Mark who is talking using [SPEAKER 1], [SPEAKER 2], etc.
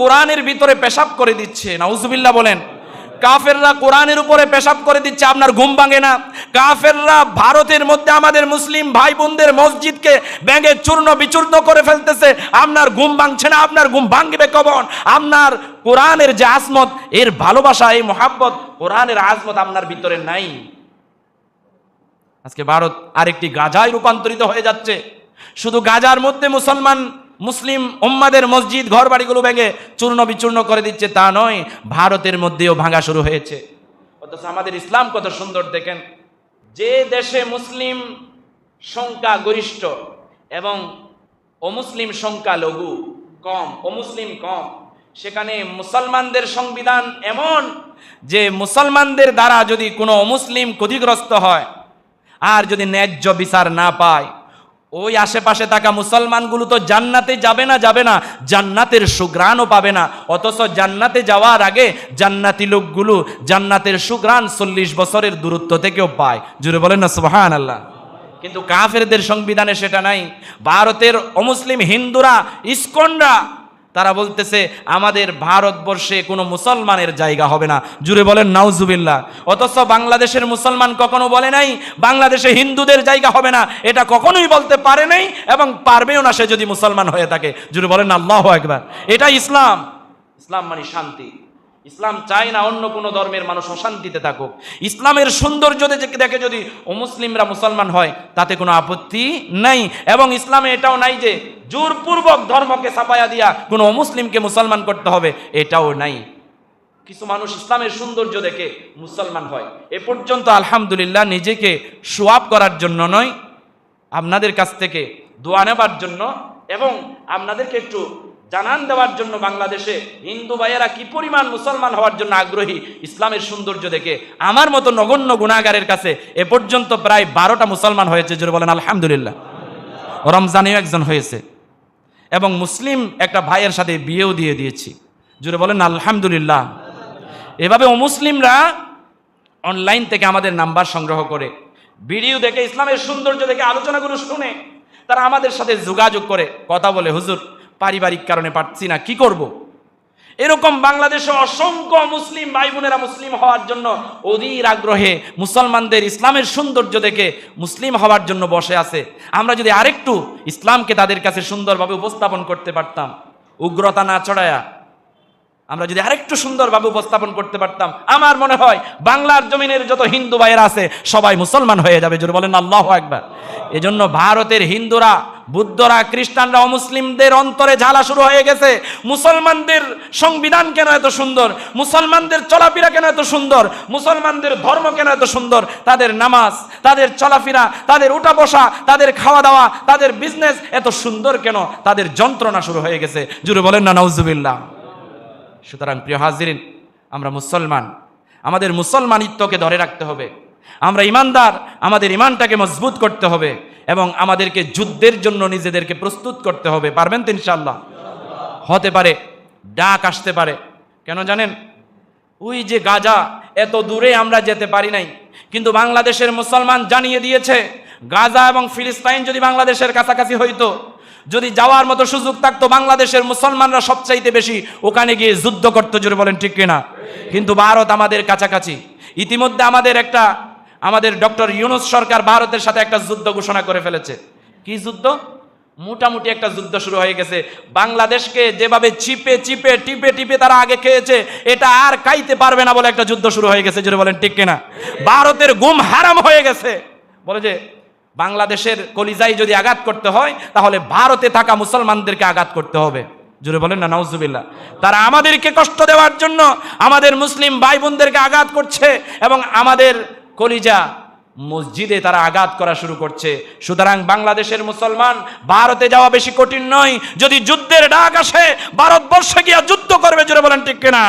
[SPEAKER 1] কোরআনের ভিতরে পেশাব করে দিচ্ছে। নাউজুবিল্লাহ বলেন, কাফেররা কোরআনের উপরে পেশাব করে দিচ্ছে, আপনার ঘুম ভাঙে না। কাফেররা ভারতের মধ্যে আমাদের মুসলিম ভাই বোনদের মসজিদকে ব্যাঙে চূর্ণ বিচূর্ণ করে ফেলতেছে। আপনার ঘুম ভাঙছে না, আপনার ঘুম ভাঙবে কবন আপনার কোরআনের যে আজমত, এর ভালোবাসা, এই মোহাব্বত, কোরআনের আজমত আপনার ভিতরে নাই। আজকে ভারত আরেকটি গাজায় রূপান্তরিত হয়ে যাচ্ছে। শুধু গাজার মধ্যে মুসলমান মুসলিম উম্মাদের মসজিদ ঘর বাড়িগুলো ভেঙে চূর্ণ বিচূর্ণ করে দিচ্ছে, তা নয়, ভারতের মধ্যেও ভাঙা শুরু হয়েছে। অথচ আমাদের ইসলাম কত সুন্দর, দেখেন। যে দেশে মুসলিম সংখ্যা গরিষ্ঠ এবং অমুসলিম সংখ্যা লঘু, কম, অমুসলিম কম, সেখানে মুসলমানদের সংবিধান এমন যে মুসলমানদের দ্বারা যদি কোনো অমুসলিম ক্ষতিগ্রস্ত হয়, আর যদি ন্যায্য বিচার না পায় ওই আশেপাশে থাকা মুসলমানগুলো তো জান্নাতে যাবে না যাবে না। জান্নাতের সুগ্রাণও পাবে না। অথচ জান্নাতে যাওয়ার আগে জান্নাতি লোকগুলো জান্নাতের সুগ্রাণ চল্লিশ বছরের দূরত্ব থেকেও পায়। জুড়ে বলেন না সুবাহান আল্লাহ কিন্তু কাফেরদের সংবিধানে সেটা নাই। ভারতের অমুসলিম হিন্দুরা, ইস্কনরা তারা বলতেছে, আমাদের ভারতবর্ষে কোনো মুসলমানের জায়গা হবে না। জুড়ে বলেন নাউজুবিল্লা অথচ বাংলাদেশের মুসলমান কখনো বলে নাই, বাংলাদেশে হিন্দুদের জায়গা হবে না। এটা কখনোই বলতে পারে নাই এবং পারবেও না সে যদি মুসলমান হয়ে থাকে। জুড়ে বলেন, আল্লাহ একবার এটা ইসলাম। ইসলাম মানে শান্তি। ইসলাম চায় না অন্য কোনো ধর্মের মানুষ অশান্তিতে থাকুক। ইসলামের সৌন্দর্য দেখে যদি অমুসলিমরা মুসলমান হয়, তাতে কোনো আপত্তি নাই। এবং ইসলামে এটাও নাই যে জোরপূর্বক ধর্মকে ছাপায়া দিয়া কোনো অমুসলিমকে মুসলমান করতে হবে, এটাও নাই। কিছু মানুষ ইসলামের সৌন্দর্য দেখে মুসলমান হয়। এ পর্যন্ত আলহামদুলিল্লাহ নিজেকে সোয়াব করার জন্য নয়, আপনাদের কাছ থেকে দোয়া নেবার জন্য এবং আপনাদেরকে একটু জানান দেওয়ার জন্য বাংলাদেশে হিন্দু ভাইয়েরা কি পরিমাণ মুসলমান হওয়ার জন্য আগ্রহী? ইসলামের সৌন্দর্য দেখে আমার মতো নগণ্য গুণাগারের কাছে এ পর্যন্ত প্রায় বারোটা মুসলমান হয়েছে, জোরে বলেন আলহামদুলিল্লাহ। রমজানেও একজন হয়েছে। এবং মুসলিম একটা ভাইয়ের সাথে বিয়েও দিয়ে দিয়েছি। জুড়ে বলেন আলহামদুলিল্লাহ। এভাবে অমুসলিমরা অনলাইন থেকে আমাদের নাম্বার সংগ্রহ করে, ভিডিও দেখে, ইসলামের সৌন্দর্য দেখে, আলোচনাগুলো শুনে তারা আমাদের সাথে যোগাযোগ করে, কথা বলে, হুজুর পারিবারিক কারণে পারছি না, কি করব। এরকম বাংলাদেশে অসংখ্য মুসলিম ভাই বোনেরা মুসলিম হওয়ার জন্য অধীর আগ্রহে মুসলমানদের ইসলামের সৌন্দর্য দেখে মুসলিম হওয়ার জন্য বসে আছে। আমরা যদি আরেকটু ইসলামকে তাদের কাছে সুন্দরভাবে উপস্থাপন করতে পারতাম, উগ্রতা না চড়ায়া আমরা যদি আরেকটু সুন্দরভাবে উপস্থাপন করতে পারতাম, আমার মনে হয় বাংলার জমিনের যত হিন্দু ভাইয়েরা আছে, সবাই মুসলমান হয়ে যাবে। যদি বলেন আল্লাহ একবার এজন্য ভারতের হিন্দুরা বুদ্ধরা, খ্রিস্টানরা, অমুসলিমদের অন্তরে ঝালা শুরু হয়ে গেছে। মুসলমানদের সংবিধান কেন এত সুন্দর? মুসলমানদের চলাফেরা কেন এত সুন্দর? মুসলমানদের ধর্ম কেন এত সুন্দর? তাদের নামাজ, তাদের চলাফেরা, তাদের উঠা বসা, তাদের খাওয়া দাওয়া, তাদের বিজনেস এত সুন্দর কেন? তাদের যন্ত্রণা শুরু হয়ে গেছে। জুড়ে বলেন না নওজুবিল্লাহ সুতরাং প্রিয় হাজিরিন, আমরা মুসলমান। আমাদের মুসলমানিত্বকে ধরে রাখতে হবে। আমরা ইমানদার, আমাদের ইমানটাকে মজবুত করতে হবে এবং আমাদেরকে যুদ্ধের জন্য নিজেদেরকে প্রস্তুত করতে হবে। পারবেন তো ইনশাল্লাহ হতে পারে, ডাক আসতে পারে। কেন জানেন? ওই যে গাজা, এত দূরে আমরা যেতে পারি নাই। কিন্তু বাংলাদেশের মুসলমান জানিয়ে দিয়েছে, গাজা এবং ফিলিস্তাইন যদি বাংলাদেশের কাছাকাছি হইতো, যদি যাওয়ার মতো সুযোগ থাকতো, বাংলাদেশের মুসলমানরা সবচাইতে বেশি ওখানে গিয়ে যুদ্ধ করতো, জোরে বলেন ঠিক কিনা? কিন্তু ভারত আমাদের কাছাকাছি। ইতিমধ্যে আমাদের একটা আমাদের ডক্টর ইউনুস সরকার ভারতের সাথে একটা যুদ্ধ ঘোষণা করে ফেলেছে। কি যুদ্ধ? মোটামুটি একটা যুদ্ধ শুরু হয়ে গেছে। বাংলাদেশকে যেভাবে চিপে চিপে, টিপে টিপে তারা আগে খেয়েছে, এটা আর কাইতে পারবে না বলে একটা যুদ্ধ শুরু হয়ে গেছে। জোরে বলেন, ঠিক কিনা? ভারতের গুম হারাম হয়ে গেছে। বলে যে, বাংলাদেশের কলিজাই যদি আঘাত করতে হয়, তাহলে ভারতে থাকা মুসলমানদেরকে আঘাত করতে হবে। জুড়ে বলেন না, নাউজুবিল্লাহ। তারা আমাদেরকে কষ্ট দেওয়ার জন্য আমাদের মুসলিম ভাই বোনদেরকে আঘাত করছে এবং আমাদের কলিজা মসজিদে তারা আঘাত করা শুরু করছে। সুতরাং বাংলাদেশের মুসলমান ভারতে যাওয়া বেশি কঠিন নয়। যদি যুদ্ধের ডাক আসে, ভারতবর্ষে গিয়া যুদ্ধ করবে, জোরে বলেন ঠিক কিনা?